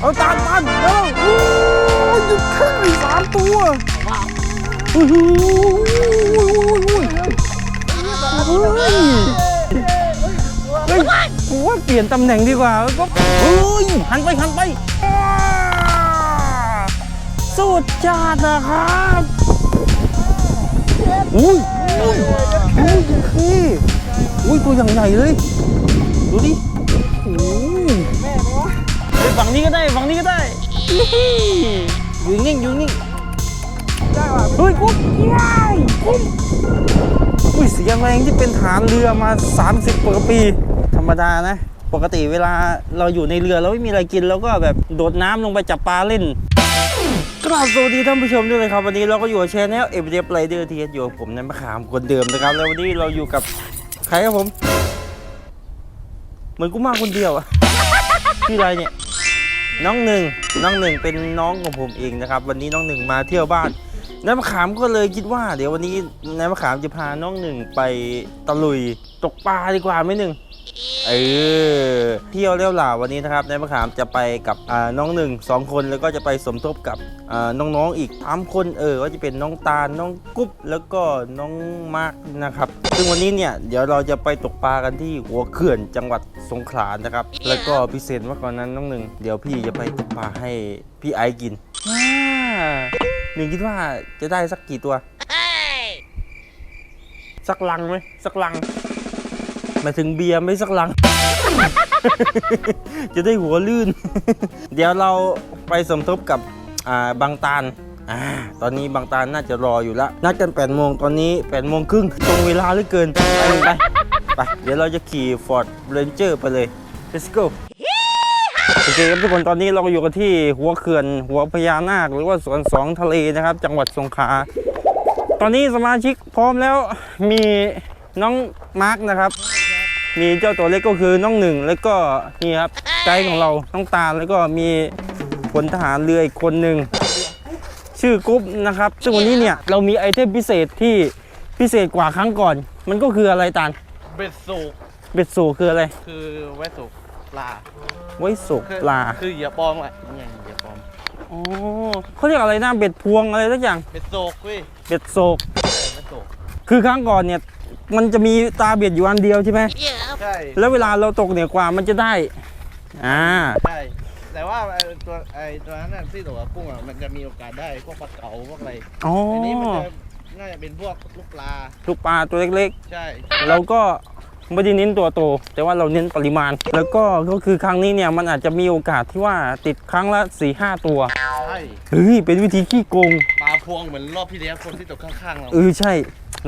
เอาตานตันเร็วโอ้ยหยุดแค่สามตัวโอ้โหเฮ้ยเฮ้ยกูว่าเปลี่ยนตำแหน่งดีกว่าก็เฮ้ยหันไปหันไปอ้าสุดจัดนะครับอุ้ยอุ้ยอุ้ยพี่อุ้ยตัวอย่างใหญ่เลย ดูดิโอ้ยไป ฝั่งนี้ก็ได้ฝั่งนี้ก็ได้อยู่นิ่งอยู่นิ่งได้ว่ะเฮ้ยกุ้งว้ายกุ้งอุ้ยเสียงแรงที่เป็นฐานเรือมา 30กว่าปี ธรรมดานะ ปกติเวลาเราอยู่ในเรือเราไม่มีอะไรกินเราก็แบบโดดน้ำลงไปจับปลาเล่นกราบสวัสดีท่านผู้ชมด้วยเลยครับ วันนี้เราก็อยู่กับชแนลเอเวอเรสต์ไรเดอร์ทีอยู่ผมในมะขามคนเดิมนะครับ แล้ววันนี้เราอยู่กับใครครับผม เหมือนกูมาคนเดียวอะชื่ออะไรเนี่ย น้องหนึ่งน้องหนึ่งเป็นน้องของผมเองนะครับ วันนี้น้องหนึ่งมาเที่ยวบ้าน นายมะขามก็เลยคิดว่า เดี๋ยววันนี้นายมะขามจะพาน้องหนึ่งไปตะลุยตกปลาดีกว่าไหมหนึ่งเออเที่ยวเลี้ยวหล่าวันนี้นะครับนายมะขามจะไปกับอ่าน้องหนึ่งสองคนแล้วก็จะไปสมทบกับอ่าน้องๆอีกสามคนเออก็จะเป็นน้องตาลน้องกุ๊บแล้วก็น้องมาร์กนะครับ ซึ่งวันนี้เนี่ยเดี๋ยวเราจะไปตกปลากันที่หัวเขื่อนจังหวัดสงขลานะครับ แล้วก็พิเศษมากกว่านั้นน้องหนึ่งเดี๋ยวพี่จะไปตกปลาให้พี่ไอซ์กินอ่า หนึ่งคิดว่าจะได้สักกี่ตัว สักลังไหมสักลังหมายถึงเบียร์ไม่สักลัง จะได้หัวลื่น เดี๋ยวเราไปสมทบกับอ่าบางตาลอ่าตอนนี้บางตาลน่าจะรออยู่แล้วนัดกัน8โมงตอนนี้8โมงครึ่งตรงเวลาเหลือเกินไปเลยไปไป เดี๋ยวเราจะขี่ Ford Ranger ไปเลย let's go โอเคครับทุกคนตอนนี้เราก็อยู่กันที่หัวเขื่อนหัวพญานาค หรือว่าสวนสองทะเลนะครับ จังหวัดสงขลาตอนนี้สมาชิกพร้อมแล้วมีน้องมาร์กนะครับ มีเจ้าตัวเล็กก็คือน้องหนึ่งแล้วก็นี่ครับไกด์ของเราน้องตาลแล้วก็มีพลทหารเรืออีกคนหนึ่งชื่อกรุ๊ปนะครับ ซึ่งวันนี้เนี่ยเรามีไอเทมพิเศษที่พิเศษกว่าครั้งก่อน มันก็คืออะไรตาลเบ็ดสูกเบ็ดสูคืออะไร คือไว้สูกป ลาไว้สูกคือปลา คือเหยื่อปลอมแหละนี่ไงเหยื่อปลอมอ๋อเขาเรียกอะไรนะเบ็ดพวงอะไรสักอย่างเบ็ดสูกเว้ยเบ็ดโศกใช่เบ็ดสูกคือครั้งก่อนเนี่ย มันจะมีตาเบ็ดอยู่อันเดียวใช่ไหม ใช่แล้วเวลาเราตกเนี่ยกว่ามันจะได้ อ่า ใช่แต่ว่าไอ้ตัวไอ้ตัวนั้นน่ะที่ตัวกุ้งอะมันจะมีโอกาสได้พวกปลาเก๋าพวกอะไรอ๋ออันนี้มันจะน่าจะเป็นพวกลูกปลา ลูกปลาตัวเล็กใช่ๆเราก็ ไม่ได้เน้นตัวโต แต่ว่าเราเน้นปริมาณ แล้วก็ก็คือครั้งนี้เนี่ยมันอาจจะมีโอกาสที่ว่าติดครั้งละ4ี่ห้าตัวใช่เฮ้ยเป็นวิธีขี้โกงปลาพวงเหมือนรอบที่แล้วคนที่ตกข้างๆเราเออใช่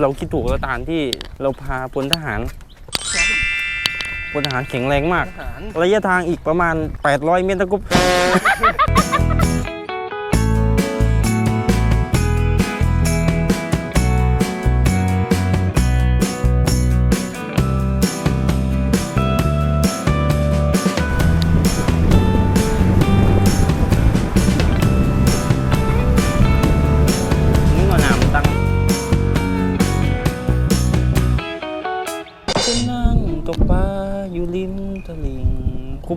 เราคิดถูกแล้วตานที่เราพาพลทหารพลทหารแข็งแรงมากอาหาร ระยะทางอีกประมาณ 800 เมตรนะกุ๊บ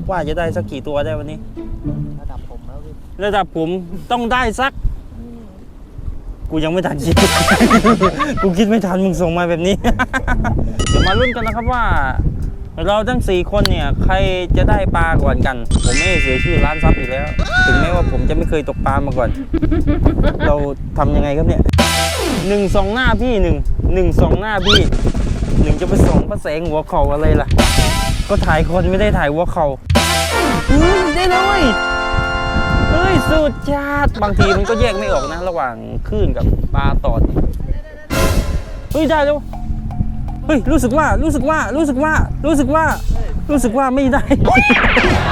ว่าจะได้สักกี่ตัวได้วันนี้ ระดับผมแล้วพี่ระดับผมต้องได้สัก กูยังไม่ทันคิด กูคิดไม่ทันมึงส่งมาแบบนี้ เดี๋ยวมาลุ้นกันนะครับว่า เราทั้ง4คนเนี่ย ใครจะได้ปลาก่อนกัน ผมไม่เสียชื่อร้านซับอีกแล้ว ถึงแม้ว่าผมจะไม่เคยตกปลามาก่อน เราทำยังไงครับเนี่ยหนึ่งสองหน้าพี่หนึ่งหนึ่งสองหน้าพี่หนึ่งจะไปส่องพระแสงหัวเข่าอะไรล่ะ ก็ถ่ายคนไม่ได้ถ่ายหัวเข่าเฮ้ยได้เลยเฮ้ยสุดจัดบางทีมันก็แยกไม่ออกนะ ระหว่างคลื่นกับปลาตอดเฮ้ยได้แล้วเฮ้ยรู้สึกว่ารู้สึกว่ารู้สึกว่ารู้สึกว่า รู้สึกว่าไม่ได้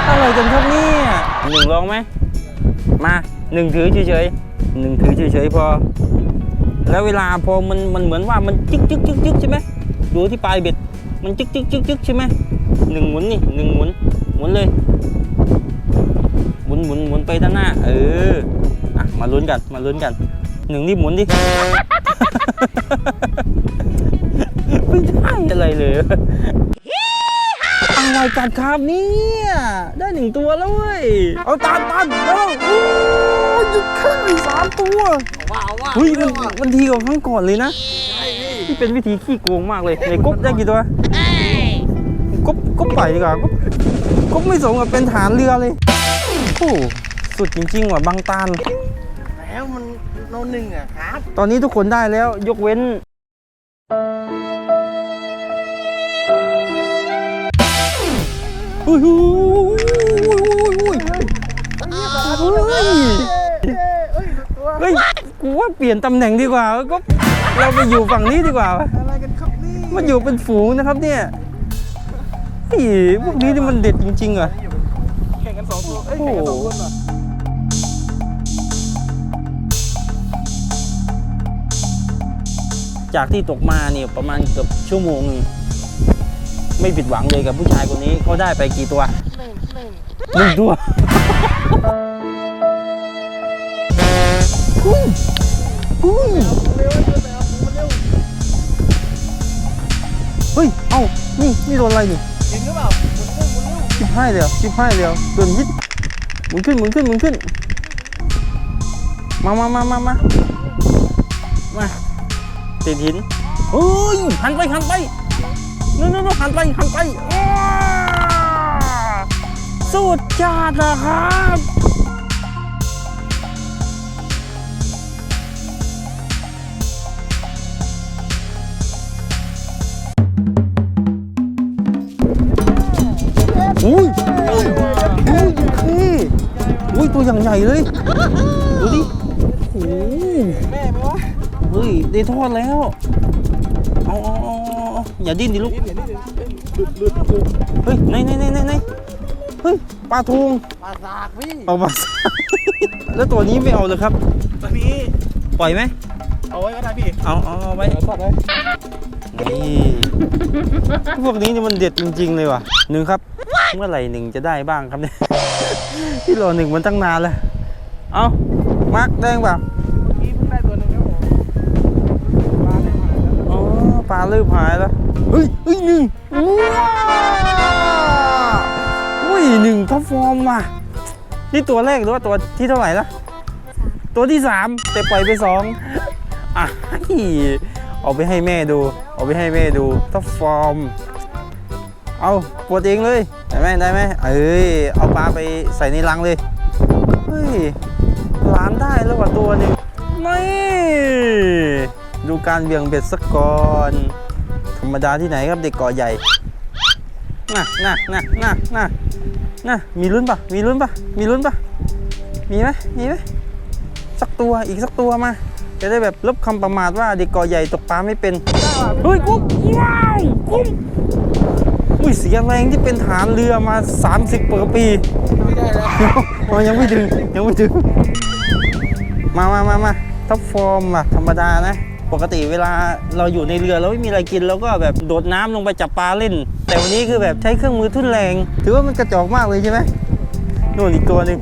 อะไรกันครับเนี่ยหนึ่งลองไหมมาหนึ่งถือเฉยๆหนึ่งถือเฉยๆพอ แล้วเวลาพอมันมันเหมือนว่ามันจึ๊กจึ๊กจึ๊กจึ๊กใช่ไหมดูที่ปลายเบ็ดมันจึ๊กจึ๊กจึ๊กจึ๊กใช่ไหม หนึ่งหมุนนี่หนึ่งหมุนหมุนเลยหมุนหมุนหมุนไปด้านหน้า เอออะมาลุ้นกันมาลุ้นกันหนึ่งรีบหมุนดิไม่ได้อะไรเลยอะไรญ่กัดครับเนี่ยได้หนึ่งตัวแล้วเว้ยเอาตานตานเร็วโอ้ยหยุดแค่สามตัวว้าวว้าวเฮ้ยมันมันดีกว่าครั้งก่อนเลยนะใช่พี่ที่เป็นวิธีขี้โกงมากเลยไหนกบได้กี่ตัว กบกบปล่อยดีกว่ากบกบไม่สมกับเป็นฐานเรือเลยโอ้สุดจริงๆว่ะบางตาลแล้วมันโนหนึ่งอะครับ ตอนนี้ทุกคนได้แล้วยกเว้นเฮ้ยเฮ้ยเฮ้ยเฮ้ยเฮ้ยเอ้ยตัวเฮ้ยกูว่าเปลี่ยนตำแหน่งดีกว่าก็เราไปอยู่ฝั่งนี้ดีกว่าวะอะไรกันครับนี่มันอยู่เป็นฝูงนะครับเนี่ยไอ้พวกนี้นี่มันเด็ดจริงๆอะแข่งกันสองตัวเอ้ยแข่งกันสองคนเหรอจากที่ตกมาเนี่ยประมาณเกือบชั่วโมงหนึ่งไม่ผิดหวังเลยกับผู้ชายคนนี้เขาได้ไปกี่ตัวหนึ่งหนึ่งหนึ่งตัวหุ้ยหุ้ยเร็วเร็วเร็วมันเร็วเฮ้ย เอ้า นี่ นี่โดนอะไรนี่ ห้เดียเหรอชิบห้ายเลยเตือนยิดหมุนขึ้นหมุนขึ้นหมุนขึ้น มามามามามามาติดหินเฮ้ยหันไปหันไปนู่นนู่นหันไปหันไปอ้าสุดยอดนะครับ อุ้ยตัวอย่างใหญ่เลย ดูดิ โอ้โหแม่ไหมวะเฮ้ยได้ทอดแล้ว เอาเอาเอาเอาอย่าดิ้นดิลูก นี่เห็นนี่เห็นหลุดหลุดหลุดเฮ้ยไหนไหนไหนไหนไหนเฮ้ยปลาทูงปลาสากพี่เอามา แล้วตัวนี้ไม่เอาเลยครับ ตอนนี้ปล่อยไหม เอาไว้ก็ได้พี่เอาเอาเอาไว้ เอาทอดไว้นี่ พวกนี้นี่มันเด็ดจริง ๆ เลยว่ะหนึ่งครับ เมื่อไหร่หนึ่งจะได้บ้างครับเนี่ยที่รอหนึ่งมันตั้งนานแล้ว เอามาร์กแดงเปล่าพี่เพิ่งได้ตัวหนึงครับผมปลาได้หายแล้วอ๋อปลาเริ่มหายแล้ว เฮ้ยเฮ้ยหนึ่งว้าวอุ้ยหนึ่งท็อปฟอร์มว่ะนี่ตัวแรกหรือว่าตัวที่เท่าไหร่ละตัวที่สามแต่ปล่อยไปสองอะเอาไปให้แม่ดู เอาไปให้แม่ดูท็อปฟอร์ม เอาปวดเองเลย ได้ไหมได้ไหมเอ้ย เอาปลาไปใส่ในรังเลย เฮ้ยล้านได้แล้วกว่ะตัวหนึงไม่ดูการเบี่ยงเบ็ดสักก่อน ธรรมดาที่ไหนครับเด็กเกาะใหญ่ น่ะน่ะน่ะน่ะน่ะน่ะมีลุ้นปะมีลุ้นปะมีลุ้นปะมีไหมมีไหมสักตัวอีกสักตัวมา จะได้แบบลบคำประมาทว่าเด็กเกาะใหญ่ตกปลาไม่เป็นเฮ้ยกุ้งว้าวกุ้ง เสียแรงที่เป็นฐานเรือมา 30กว่าปี ไม่ได้แล้วอ๋อยังไม่ถึงยังไม่ถึง มามามามาท็อปฟอร์มอะธรรมดานะ ปกติเวลาเราอยู่ในเรือเราไม่มีอะไรกินเราก็แบบโดดน้ำลงไปจับปลาเล่น แต่วันนี้คือแบบใช้เครื่องมือทุ่นแรง ถือว่ามันกระจอกมากเลยใช่ไหมนู่นอีกตัวหนึ่ง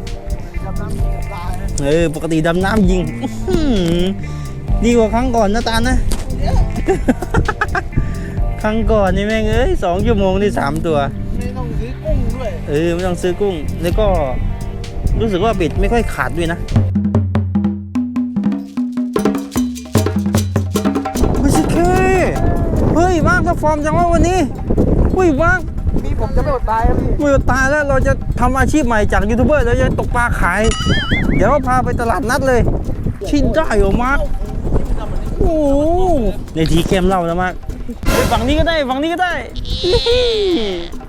กับน้ำมีกับปลานะเออปกติดำน้ำยิงอื้อหือดีกว่าครั้งก่อนนะตาลนะ ครั้งก่อนนี่แม่งเอ้ยสองชั่วโมงนี่สามตัว ไม่ต้องซื้อกุ้งด้วย เออไม่ต้องซื้อกุ้ง แล้วก็รู้สึกว่าเบ็ดไม่ค่อยขาดด้วยนะเฮ้ยสิเคเฮ้ยมากถ้าฟอร์มจังว่าวันนี้เฮ้ยมากมีผมจะไม่อดตายครับพี่เมื่อตายแล้วเราจะทำอาชีพใหม่จากยูทูบเบอร์เราจะตกปลาขาย เดี๋ยวเราพาไปตลาดนัดเลย ชินได้เหรอมาร์คโอ้โหในทีเกมเล่านะมาร์ค ไปฝั่งนี้ก็ได้ฝั่งนี้ก็ได้นี่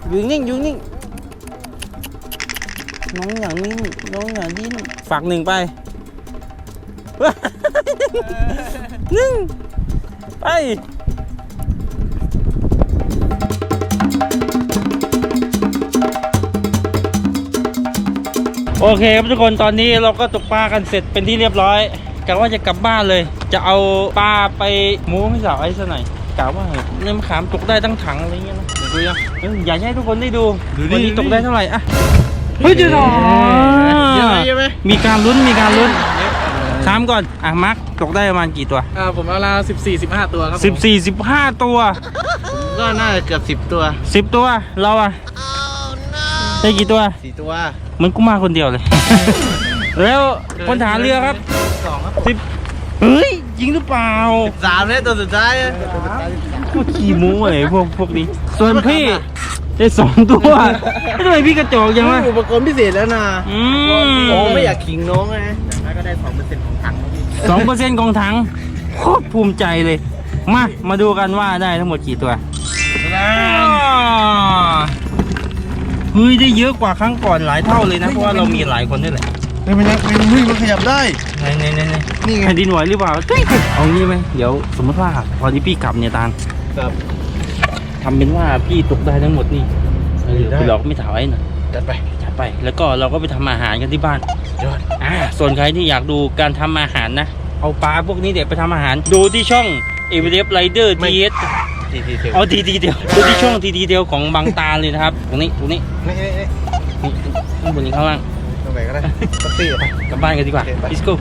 อยู่นิ่งอยู่นิ่งน้องอย่างนิ่งน้องอย่างดิ้นฝากหนึ่งไปหนึ่งไปโอเคครับทุกคนตอนนี้เราก็ตกปลากันเสร็จเป็นที่เรียบร้อยกะว่าจะกลับบ้านเลย จะเอาปลาไปหมูให้สาวไอ้ซะหน่อย กะว่าเนี่ยมะขามตกได้ตั้งถังอะไรเงี้ยนะเดี๋ยวดูยังเอ้ยอยากให้ทุกคนได้ดูวันนี้ตกได้เท่าไหร่อะเฮ้ยเดี๋ยวหน่อยเยอะไหมเยอะไหมมีการลุ้นมีการลุ้นถามก่อนอะมาร์คตกได้ประมาณกี่ตัว อ่าผมเอาราวสิบสี่สิบห้าตัวครับผม14 15 ตัว ก็น่าจะเกือบสิบตัว10 ตัวเราอะได้กี่ตัว สี่ตัวเหมันกูมาคนเดียวเลย แล้วพลฐานเรือครับสองครับสิบเฮ้ย จริงหรือเปล่าสามเนี่ยตัวสุดท้ายอะพวกขี้โม้อะไรพวกพวกนี้ ส่วนพี่ได้สองตัวทำไมพี่กระจอกยังวะอุปกรณ์พิเศษแล้วนะอืมโอ้ไม่อยากขิงน้องไงแล้วก็ได้สองเปอร์เซ็นต์ของถังพี่สองเปอร์เซ็นต์ของถังโคตรภูมิใจเลย มา มาดูกันว่าได้ทั้งหมดกี่ตัวเฮ้ยได้เยอะกว่าครั้งก่อนหลายเท่าเลยนะ เพราะว่าเรามีหลายคนด้วยแหละเฮ้ยมันยังมันเฮ้ยมันขยับได้ ไหนไหนไหนไหนนี่ไงแผ่นดินไหวหรือเปล่าเฮ้ยเอางี้ไหมเดี๋ยวสมมติว่าพอนที่พี่กลับเนี่ยตาลครับทำเป็นว่าพี่ตกได้ทั้งหมดนี่ได้ไปหลอกไม่ถาวไอ้หน่อยจัดไปจัดไป แล้วก็เราก็ไปทำอาหารกันที่บ้านยอดอ่าส่วนใครที่อยากดูการทำอาหารนะ เอาปลาพวกนี้เด็กไปทำอาหาร ดูที่ช่อง e v e r e s t Rider ไม่ DS ทีทีเทลเอาทีทีเดียวดูที่ช่องทีทีเดียวของบางตาเลยนะครับ ตรงนี้ตรงนี้นี่ข้างบนนี้ข้างล่าง ตรงไหนก็ได้ตักตี้ไป กลับบ้านกันดีกว่า โอเคไป let's go